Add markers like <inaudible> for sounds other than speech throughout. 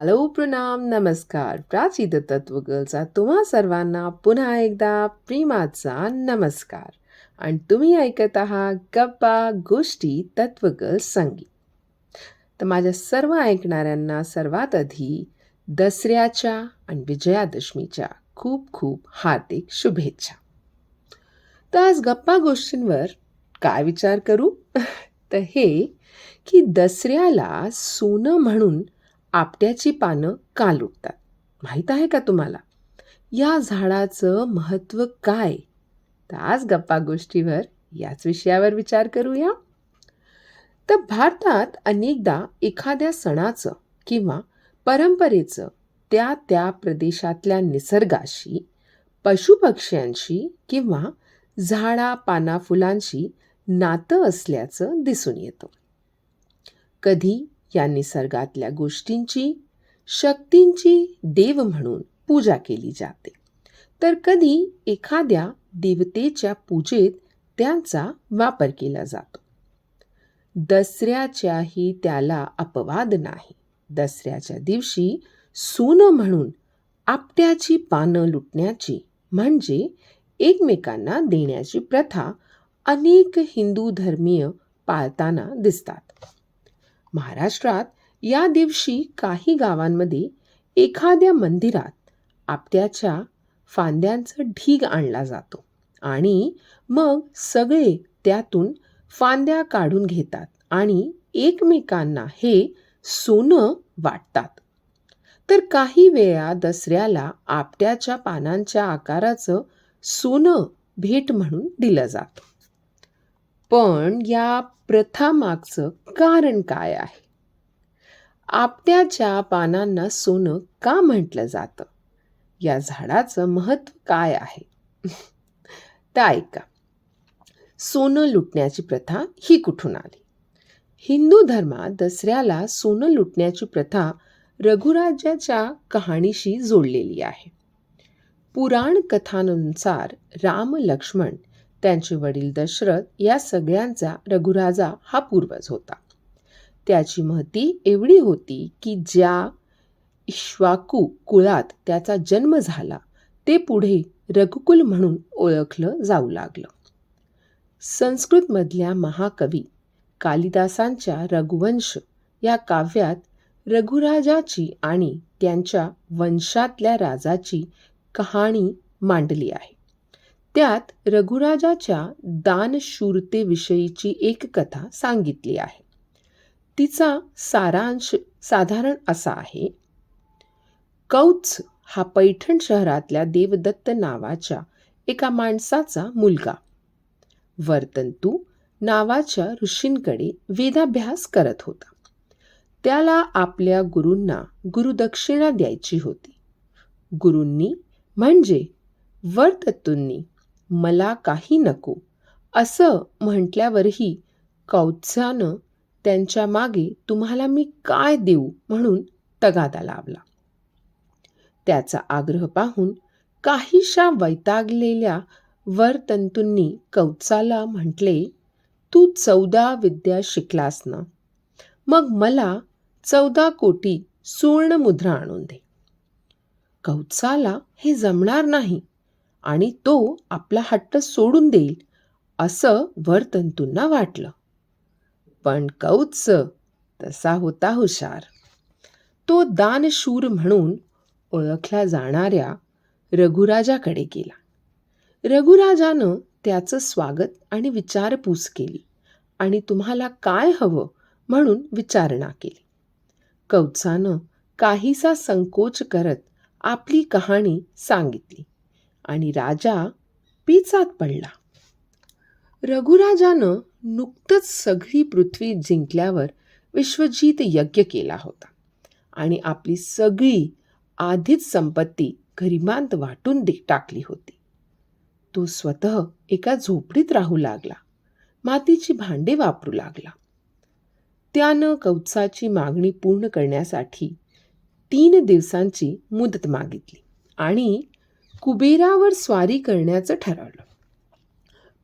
Hello प्रणाम नमस्कार. प्राचीत तत्वगलचा तुम्हा सर्वांना पुन्हा एकदा प्रेमाचा नमस्कार. आणि तुम्ही ऐकत आहात गप्पा गोष्टी तत्वगल संगीत. तर माझ्या सर्व ऐकणाऱ्यांना सर्वात आधी दसऱ्याच्या आणि विजयादशमीच्या खूप खूप हार्दिक शुभेच्छा. तर आज गप्पा गोष्टींवर काय विचार करू? <laughs> तर हे की दसऱ्याला सोनं म्हणून आपट्याची पानं का लुटतात माहीत आहे का तुम्हाला? या झाडाचं महत्त्व काय? तर आज गप्पा गोष्टीवर याच विषयावर विचार करूया. तर भारतात अनेकदा एखाद्या सणाचं किंवा परंपरेचं त्या त्या प्रदेशातल्या निसर्गाशी पशुपक्ष्यांशी किंवा झाडा पाना फुलांशी नातं असल्याचं दिसून येतं. कधी या निसर्गातल्या गोष्टींची शक्तींची देव म्हणून पूजा केली जाते. तर कधी एखाद्या देवतेच्या पूजेत त्यांचा वापर केला जातो. दसऱ्याच्याही त्याला अपवाद नाही. दसऱ्याच्या दिवशी सोनं म्हणून आपट्याची पानं लुटण्याची म्हणजे एकमेकांना देण्याची प्रथा अनेक हिंदू धर्मीय पाळताना दिसतात. महाराष्ट्रात या दिवशी काही गावांमध्ये एखाद्या मंदिरात आपट्याच्या फांद्यांचा ढीग आणला जातो आणि मग सगळे त्यातून फांद्या काढून घेतात आणि एकमेकांना हे सोनं वाटतात. तर काही वेळा दसऱ्याला आपट्याच्या पानांच्या आकाराचं सोनं भेट म्हणून दिलं जातं. पण या प्रथामागचं कारण काय आहे? आपट्याच्या पानांना सोनं का म्हटलं जातं? या झाडाचं महत्त्व काय आहे? तर ऐका. सोनं लुटण्याची प्रथा ही कुठून आली? हिंदू धर्मात दसऱ्याला सोनं लुटण्याची प्रथा रघुराजाच्या कहाणीशी जोडलेली आहे. पुराण कथानुसार राम लक्ष्मण त्यांचे वडील दशरथ या सगळ्यांचा रघुराजा हा पूर्वज होता. त्याची महती एवढी होती की ज्या इश्वाकू कुळात त्याचा जन्म झाला ते पुढे रघुकुल म्हणून ओळखलं जाऊ लागलं. संस्कृतमधल्या महाकवी कालिदासांच्या रघुवंश या काव्यात रघुराजाची आणि त्यांच्या वंशातल्या राजाची कहाणी मांडली आहे. त्यात रघुराजाच्या दानशूरतेविषयीची एक कथा सांगितली आहे. तिचा सारांश साधारण असा आहे. कौत्स हा पैठण शहरातल्या देवदत्त नावाच्या एका माणसाचा मुलगा. वर्तंतू नावाच्या ऋषींकडे वेदाभ्यास करत होता. त्याला आपल्या गुरूंना गुरुदक्षिणा द्यायची होती. गुरूंनी म्हणजे वर्ततूंनी मला काही नको. असं म्हटल्यावरही कौत्सानं त्यांच्या मागे तुम्हाला मी काय देऊ म्हणून तगादा लावला. त्याचा आग्रह पाहून काहीशा वैतागलेल्या वरतंतूंनी कौत्साला म्हटले तू चौदा विद्या शिकलास ना. मग मला चौदा कोटी सुवर्ण मुद्रा आणून दे. कौत्साला हे जमणार नाही. आणि तो आपला हट्ट सोडून देईल असं वरतंतूंना वाटलं. पण कौत्स तसा होता हुशार. तो दानशूर म्हणून ओळखल्या जाणाऱ्या रघुराजाकडे गेला. रघुराजानं त्याचं स्वागत आणि विचारपूस केली आणि तुम्हाला काय हवं म्हणून विचारणा केली. कौत्सानं काहीसा संकोच करत आपली कहाणी सांगितली. आणि राजा पिचात पडला. रघुराजानं नुकतंच सगळी पृथ्वी जिंकल्यावर विश्वजीत यज्ञ केला होता आणि आपली सगळी आधीच संपत्ती गरिमांत वाटून दे टाकली होती. तो स्वतः एका झोपडीत राहू लागला मातीची भांडे वापरू लागला. त्यानं कवचाची मागणी पूर्ण करण्यासाठी तीन दिवसांची मुदत मागितली आणि कुबेरावर स्वारी करण्याचं ठरवलं.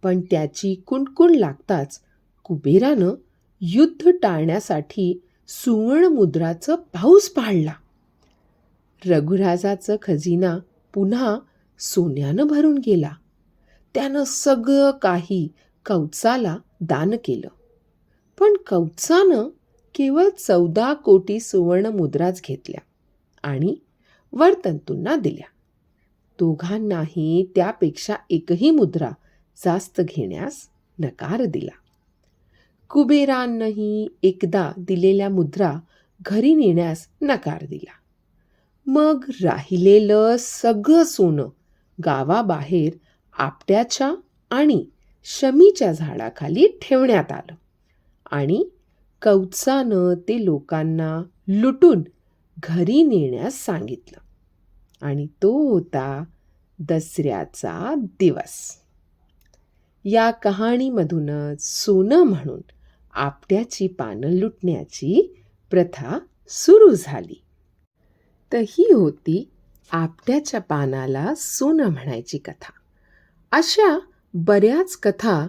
पण त्याची कुणकुण लागताच कुबेरानं युद्ध टाळण्यासाठी सुवर्ण मुद्राचं पाऊस पाडला. रघुराजाचं खजिना पुन्हा सोन्यानं भरून गेला. त्यानं सगळं काही कवचाला दान केलं. पण कवचानं केवळ चौदा कोटी सुवर्ण मुद्राच घेतल्या आणि वर्तंतूंना दिल्या. दोघांनाही त्यापेक्षा एकही मुद्रा जास्त घेण्यास नकार दिला. कुबेरांनाही एकदा दिलेल्या मुद्रा घरी नेण्यास नकार दिला. मग राहिलेलं सगळं सोनं गावाबाहेर आपट्याच्या आणि शमीच्या झाडाखाली ठेवण्यात आलं आणि कौचानं ते लोकांना लुटून घरी नेण्यास सांगितलं. आणि तो होता दसऱ्याचा दिवस. या कहाणीमधूनच सोनं म्हणून आपट्याची पानं लुटण्याची प्रथा सुरू झाली. तर ही होती आपट्याच्या पानाला सोनं म्हणायची कथा. अशा बऱ्याच कथा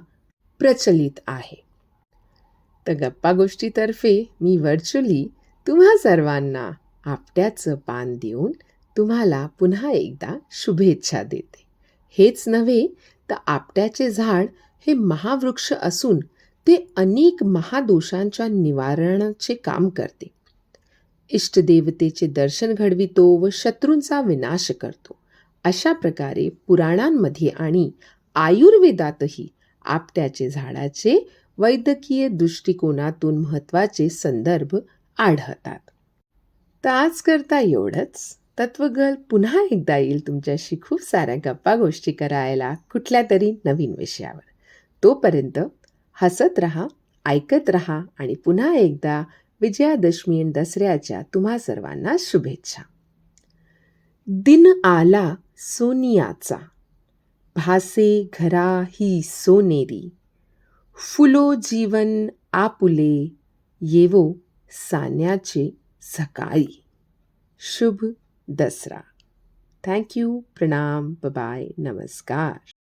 प्रचलित आहे. तर गप्पा गोष्टीतर्फे मी व्हर्च्युअली तुम्हा सर्वांना आपट्याचं पान देऊन तुम्हाला पुन्हा एकदा शुभेच्छा देते. हेच नव्हे तर आपट्याचे झाड हे महावृक्ष असून ते अनेक महादोषांच्या निवारणाचे काम करते. इष्टदेवतेचे दर्शन घडवितो व शत्रूंचा विनाश करतो. अशा प्रकारे पुराणांमध्ये आणि आयुर्वेदातही आपट्याचे झाडाचे वैद्यकीय दृष्टिकोनातून महत्त्वाचे संदर्भ आढळतात. तर आज करता एवढंच. तत्वगल पुन्हा एकदा येईल तुमच्याशी खूप साऱ्या गप्पा गोष्टी करायला कुठल्या तरी नवीन विषयावर. तोपर्यंत हसत रहा ऐकत रहा आणि पुन्हा एकदा विजयादशमी आणि दसऱ्याच्या तुम्हा सर्वांना शुभेच्छा. दिन आला सोनियाचा. भासे घरा ही सोनेरी. फुलो जीवन आपुले येवो सान्याचे सकाळी. शुभ दसरा. थँक्यू प्रणाम बाय नमस्कार.